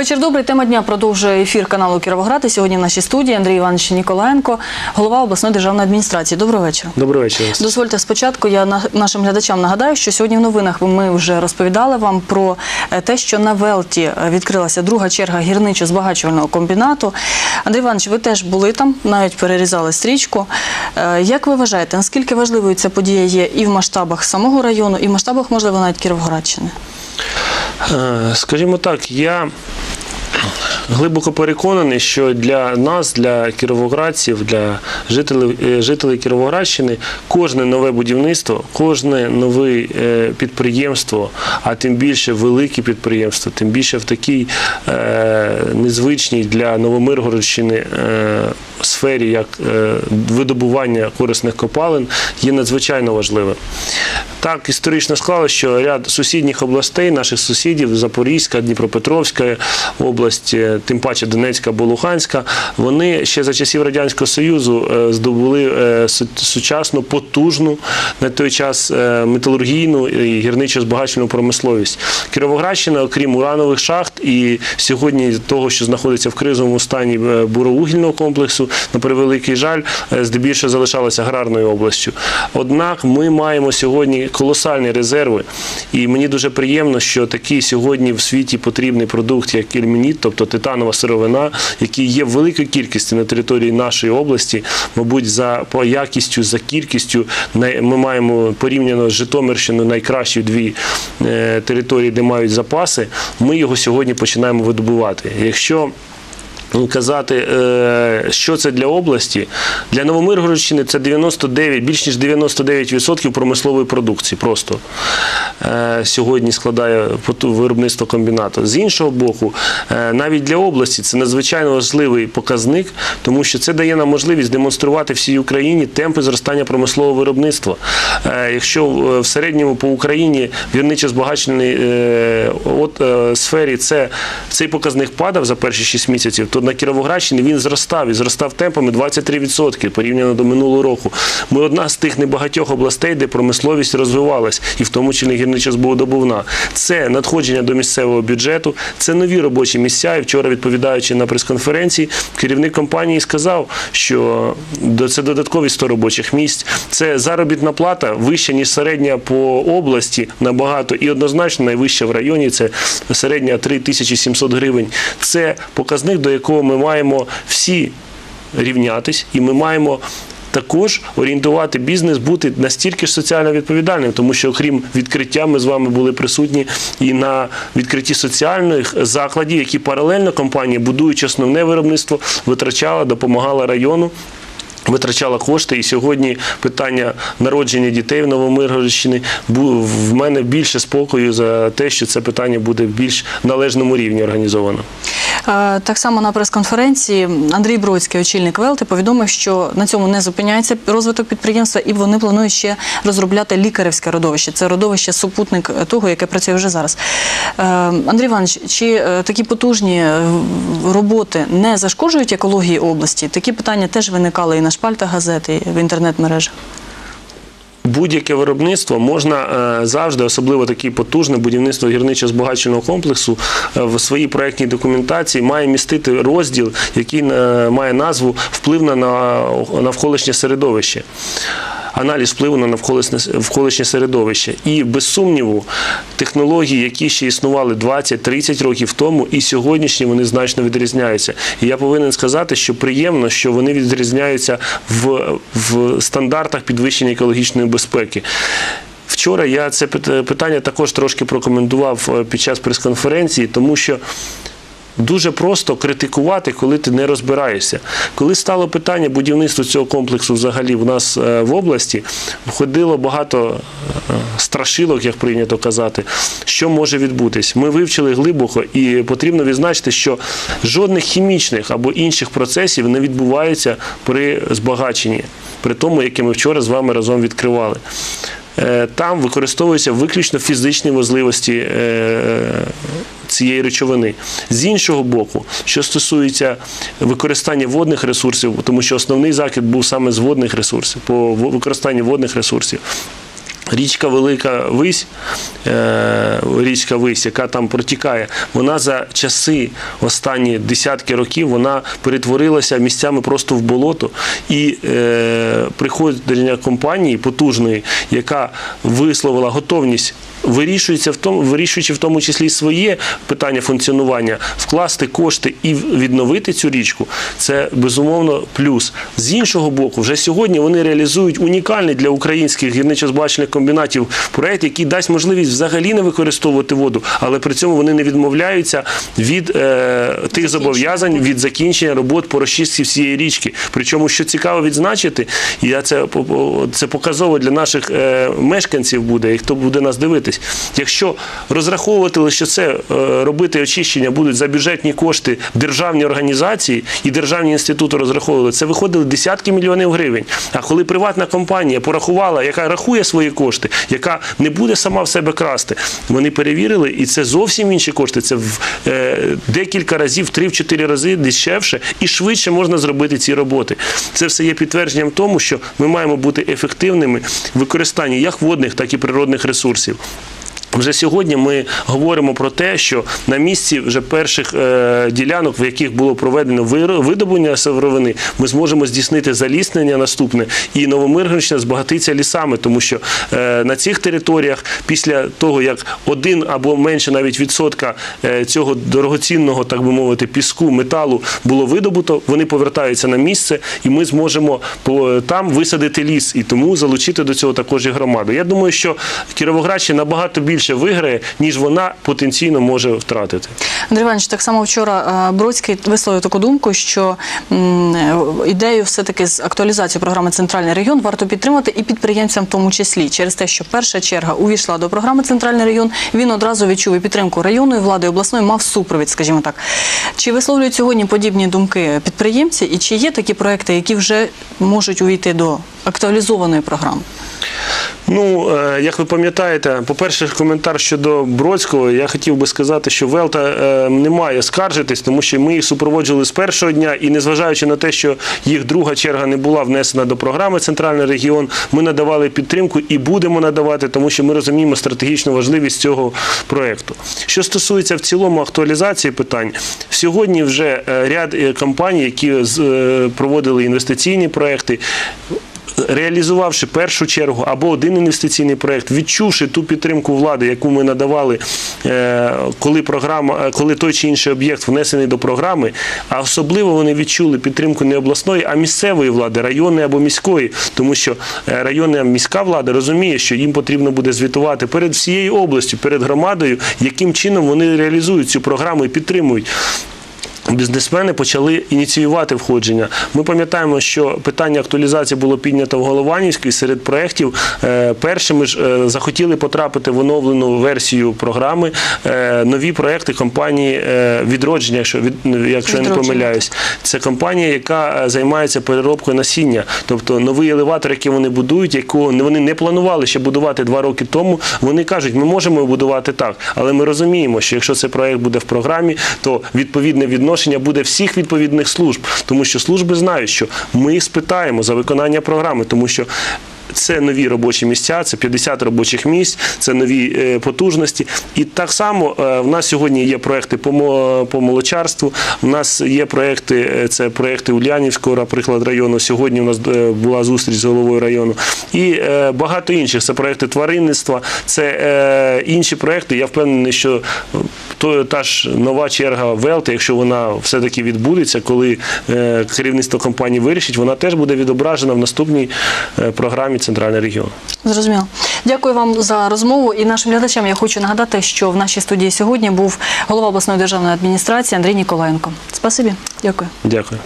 Вечір добрий. Тема дня продовжує ефір каналу Кіровоград. І сьогодні в нашій студії Андрій Іванович Ніколаєнко, голова обласної державної адміністрації. Доброго вечора. Добрий вечір. Дозвольте спочатку. Я на- нашим глядачам нагадаю, що сьогодні в новинах ми вже розповідали вам про е, те, що на Велті е, відкрилася друга черга гірничо-збагачувального комбінату. Андрій Іванович, ви теж були там, навіть перерізали стрічку. Е, Як ви вважаєте, наскільки важливою ця подія є і в масштабах самого району, і в масштабах, можливо, навіть Кіровоградщини? Скажімо так, я глибоко переконаний, що для нас, для кіровоградців, для жителів, е, жителів Кіровоградщини, кожне нове будівництво, кожне нове е, підприємство, а тим більше велике підприємство, тим більше в такій е, незвичній для Новомиргородщини сфері, як е, видобування корисних копалин, є надзвичайно важливим. Так історично склалося, що ряд сусідніх областей, наших сусідів, Запорізька, Дніпропетровська область, е, тим паче Донецька або Луганська, вони ще за часів Радянського Союзу е, здобули сучасну, потужну на той час металургійну і гірничо-збагачувальну промисловість. Кіровоградщина, окрім уранових шахт і сьогодні того, що знаходиться в кризовому стані буровугільного комплексу, на превеликий жаль, е, здебільшого залишалася аграрною областю. Однак ми маємо сьогодні колосальні резерви, і мені дуже приємно, що такий сьогодні в світі потрібний продукт, як ільменіт, тобто титанова сировина, який є в великій кількості на території нашої області, мабуть, за по якістю, за кількістю ми маємо порівняно з Житомирщиною найкращі дві е, території, де мають запаси. Ми його сьогодні починаємо видобувати. Якщо казати, е, що це для області. Для Новомиргородщини це 99, більш ніж 99% промислової продукції просто е, сьогодні складає виробництво комбінату. З іншого боку, е, навіть для області це надзвичайно важливий показник, тому що це дає нам можливість демонструвати всій Україні темпи зростання промислового виробництва. Якщо в- середньому по Україні вірничо збагачений сфері це цей показник падав за перші 6 місяців, то на Кіровоградщині він зростав і зростав темпами 23% порівняно до минулого року. Ми одна з тих небагатьох областей, де промисловість розвивалась, і в тому числі гірничо-збудовна. Це надходження до місцевого бюджету, це нові робочі місця. І вчора, відповідаючи на прес-конференції, керівник компанії сказав, що це додаткові 100 робочих місць. Це заробітна плата вища, ніж середня по області набагато, і однозначно найвища в районі це середня 3700 гривень. Це показник, до якого ми маємо всі рівнятись, і ми маємо. Також орієнтувати бізнес бути настільки ж соціально відповідальним, тому що окрім відкриття, ми з вами були присутні і на відкритті соціальних закладів, які паралельно компанія, будуючи основне виробництво, витрачала, допомагала району. Витрачала кошти, і сьогодні питання народження дітей в Новомиргородщині в мене більше спокою за те, що це питання буде в більш належному рівні організовано. Е, Так само на прес-конференції Андрій Бродський, очільник Велти, повідомив, що на цьому не зупиняється розвиток підприємства, і вони планують ще розробляти лікарівське родовище. Це родовище супутник того, яке працює вже зараз. Е, Андрій Іванович, чи е, такі потужні роботи не зашкоджують екології області? Такі питання теж виникали і на шпальтах газети, в інтернет-мережах. Будь-яке виробництво можна е, завжди, особливо таке потужне будівництво гірничо-збагаченого комплексу е, в своїй проєктній документації має містити розділ, який е, має назву вплив на на- навколишнє середовище. Аналіз впливу на навколишнє середовище. І без сумніву, технології, які ще існували 20-30 років тому, і сьогоднішні вони значно відрізняються. І я повинен сказати, що приємно, що вони відрізняються в, в стандартах підвищення екологічної безпеки. Вчора я це питання також трошки прокоментував е, під час прес-конференції, тому що Дуже просто критикувати, коли ти не розбираєшся. Коли стало питання будівництва цього комплексу взагалі в нас е, в області, входило багато е, страшилок, як прийнято казати, що може відбутись. Ми вивчили глибоко і потрібно відзначити, що жодних хімічних або інших процесів не відбувається при збагаченні, при тому, яке ми вчора з вами разом відкривали. Е, Там використовуються виключно фізичні можливості цієї речовини. З іншого боку, що стосується використання водних ресурсів, тому що основний закид був саме з водних ресурсів, по використанню водних ресурсів. Річка Велика Вись, е, річка Вись, яка там протікає, вона за часи останні десятки років вона перетворилася місцями просто в болото. І е, приходження компанії потужної, яка висловила готовність. Вирішується в тому, вирішуючи в тому числі своє питання функціонування, вкласти кошти і відновити цю річку, це безумовно плюс. З іншого боку, вже сьогодні вони реалізують унікальний для українських гірничо-збагачених комбінатів проект, який дасть можливість взагалі не використовувати воду, але при цьому вони не відмовляються від е, тих зобов'язань від закінчення робот по розчистці всієї річки. Причому, що цікаво відзначити, і я це це показово для наших е, мешканців буде, і хто буде нас дивитись. Якщо розраховувати лише це, е, робити очищення будуть за бюджетні кошти державні організації і державні інститути розраховували, це виходили десятки мільйонів гривень. А коли приватна компанія порахувала, яка рахує свої кошти, яка не буде сама в себе красти, вони перевірили, і це зовсім інші кошти. Це в е, декілька разів, в 3-4 рази дешевше і швидше можна зробити ці роботи. Це все є підтвердженням тому, що ми маємо бути ефективними в використанні як водних, так і природних ресурсів. Вже сьогодні ми говоримо про те, що на місці вже перших е, ділянок, в яких було проведено видобування сировини, ми зможемо здійснити заліснення наступне, і Новомиргородщина збагатиться лісами, тому що е, на цих територіях, після того як один або менше навіть відсотка е, цього дорогоцінного, так би мовити, піску, металу було видобуто, вони повертаються на місце, і ми зможемо там висадити ліс і тому залучити до цього також і громаду. Я думаю, що Кіровоградщина набагато більше виграє, ніж вона потенційно може втратити. Андрій Іванович, так само вчора е, Бродський висловив таку думку, що е, ідею все-таки з актуалізацією програми Центральний регіон варто підтримати і підприємцям в тому числі через те, що перша черга увійшла до програми Центральний регіон. Він одразу відчув і підтримку районної влади, обласної мав супровід, скажімо так. Чи висловлюють сьогодні подібні думки підприємці, і чи є такі проекти, які вже можуть увійти до актуалізованої програми? Ну, е, як ви пам'ятаєте, по-перше, коментар щодо Бродського, я хотів би сказати, що Велта е, не має скаржитись, тому що ми їх супроводжували з першого дня, і незважаючи на те, що їх друга черга не була внесена до програми Центральний регіон, ми надавали підтримку і будемо надавати, тому що ми розуміємо стратегічну важливість цього проекту. Що стосується в цілому актуалізації питань, сьогодні вже е, ряд компаній, які проводили інвестиційні проекти реалізувавши першу чергу або один інвестиційний проект, відчувши ту підтримку влади, яку ми надавали, е, коли програма, е, коли той чи інший об'єкт внесений до програми, а особливо вони відчули підтримку не обласної, а місцевої влади, районної або міської, тому що е, районна міська влада розуміє, що їм потрібно буде звітувати перед всією областю, перед громадою, яким чином вони реалізують цю програму і підтримують. Бізнесмени почали ініціювати входження. Ми пам'ятаємо, що питання актуалізації було піднято в Голованівську і серед проєктів е, першими ж е, захотіли потрапити в оновлену версію програми е, нові проєкти компанії відродження, якщо від якщо я не помиляюсь. Це компанія, яка займається переробкою насіння, тобто новий елеватор, який вони будують, якого вони не планували ще будувати два роки тому. Вони кажуть, ми можемо будувати так, але ми розуміємо, що якщо цей проект буде в програмі, то відповідне відношення буде всіх відповідних служб, тому що служби знають, що ми спитаємо за виконання програми, тому що. Це нові робочі місця, це 50 робочих місць, це нові е, потужності. І так само е, в нас сьогодні є проекти по, по молочарству. У нас є проекти, е, це проекти Ульянівського, наприклад, району. Сьогодні у нас була зустріч з головою району. І багато інших. Це проекти тваринництва, це інші проекти. Я впевнений, що то та ж нова черга Велти, якщо вона все-таки відбудеться, коли е, керівництво компанії вирішить, вона теж буде відображена в наступній е, програмі Центральний регіон. Зрозуміло. Дякую вам за розмову. І нашим глядачам я хочу нагадати, що в нашій студії сьогодні був голова обласної державної адміністрації Андрій Ніколаєнко. Спасибі. Дякую. Дякую.